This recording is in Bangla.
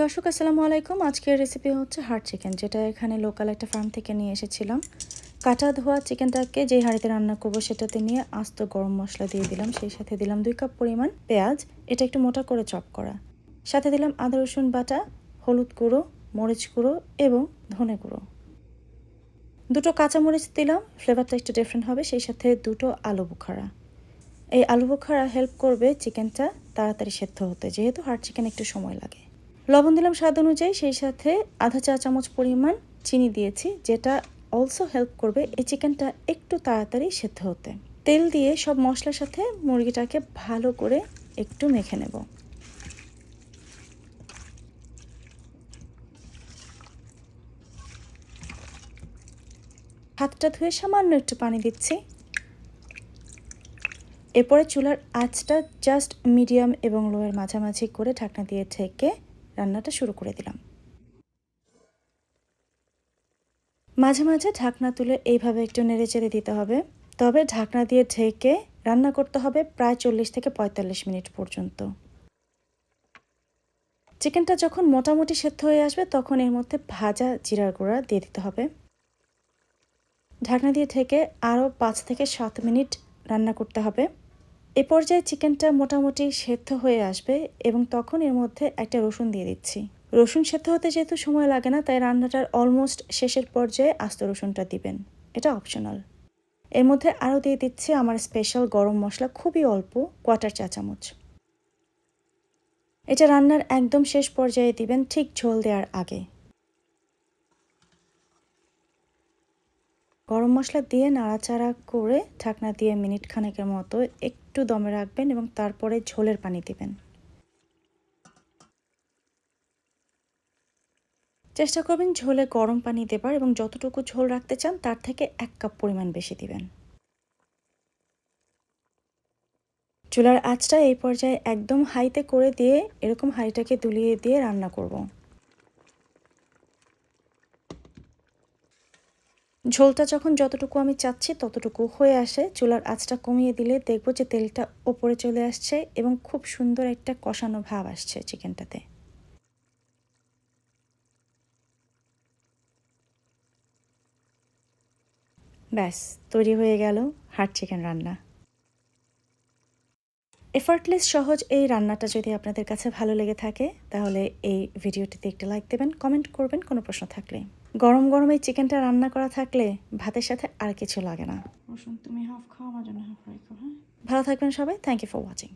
দর্শক, আসসালামু আলাইকুম। আজকের রেসিপি হচ্ছে হার্ড চিকেন যেটা এখানে লোকাল একটা ফার্ম থেকে নিয়ে এসেছিলাম। কাটা ধোয়া চিকেনটাকে যে হাঁড়িতে রান্না করব সেটাতে নিয়ে আস্ত গরম মশলা দিয়ে দিলাম। সেই সাথে দিলাম দুই কাপ পরিমাণ পেঁয়াজ। এটা একটু মোটা করে চপ করা। সাথে দিলাম আদা, রসুন বাটা, হলুদ গুঁড়ো, মরিচ গুঁড়ো এবং ধনে গুঁড়ো। দুটো কাঁচামরিচ দিলাম ফ্লেভারটা একটু ডিফারেন্ট হবে। সেই সাথে দুটো আলু বুখারা। এই আলু বুখারা হেল্প করবে চিকেনটা তাড়াতাড়ি সেদ্ধ হতে, যেহেতু হার্ড চিকেন একটু সময় লাগে। লবণ দিলাম স্বাদ অনুযায়ী, সেই সাথে আধা চা চামচ পরিমাণ চিনি দিয়েছি, যেটা অলসো হেল্প করবে এই চিকেনটা একটু তাড়াতাড়ি সেদ্ধ হতে। তেল দিয়ে সব মশলার সাথে মুরগিটাকে ভালো করে একটু মেখে নেব। হাতটা ধুয়ে সামান্য একটু পানি দিচ্ছি। এরপরে চুলার আঁচটা জাস্ট মিডিয়াম এবং লোয়ের মাঝামাঝি করে ঢাকনা দিয়ে ঢেকে রান্নাটা শুরু করে দিলাম। মাঝে মাঝে ঢাকনা তুলে এইভাবে একটু নেড়ে চেড়ে দিতে হবে। তবে ঢাকনা দিয়ে ঢেকে রান্না করতে হবে প্রায় চল্লিশ থেকে পঁয়তাল্লিশ মিনিট পর্যন্ত। চিকেনটা যখন মোটামুটি সেদ্ধ হয়ে আসবে, তখন এর মধ্যে ভাজা জিরার গুঁড়া দিয়ে দিতে হবে। ঢাকনা দিয়ে ঢেকে আরও পাঁচ থেকে সাত মিনিট রান্না করতে হবে। এ পর্যায়ে চিকেনটা মোটামুটি সেদ্ধ হয়ে আসবে এবং তখন এর মধ্যে একটা রসুন দিয়ে দিচ্ছি। রসুন সেদ্ধ হতে যেহেতু সময় লাগে না, তাই রান্নাটার অলমোস্ট শেষের পর্যায়ে আস্ত রসুনটা দিবেন। এটা অপশনাল এর মধ্যে আরও দিয়ে দিচ্ছি আমার স্পেশাল গরম মশলা, খুবই অল্প কোয়াটার চা চামচ। এটা রান্নার একদম শেষ পর্যায়ে দিবেন, ঠিক ঝোল দেওয়ার আগে। গরম মশলা দিয়ে নাড়াচাড়া করে ঢাকনা দিয়ে মিনিট খানেকের মতো একটু দমে রাখবেন এবং তারপরে ঝোলের পানি দিবেন। চেষ্টা করবেন ঝোলে গরম পানি দেবার এবং যতটুকু ঝোল রাখতে চান তার থেকে এক কাপ পরিমাণ বেশি দিবেন। চুলার আঁচটা এই পর্যায়ে একদম হাইতে করে দিয়ে এরকম হাইটাকে দুলিয়ে দিয়ে রান্না করব। ঝোলটা যখন যতটুকু আমি চাচ্ছি ততটুকু হয়ে আসে। চুলার আঁচটা কমিয়ে দিলে দেখব যে তেলটা ওপরে চলে আসছে এবং খুব সুন্দর একটা কষানো ভাব আসছে চিকেনটাতে। ব্যাস, তৈরি হয়ে গেল হার্ড চিকেন রান্না। এফার্টলেস সহজ এই রান্নাটা যদি আপনাদের কাছে ভালো লেগে থাকে, তাহলে এই ভিডিওটিতে একটা লাইক দেবেন, কমেন্ট করবেন, কোনো প্রশ্ন থাকলে। গরম গরমে এই চিকেনটা রান্না করা থাকলে ভাতের সাথে আর কিছু লাগে না। তুমি হাফ খাও আমার জন্য হাফ রাখো হ্যাঁ? ভালো থাকবেন সবাই থ্যাংক ইউ ফর ওয়াচিং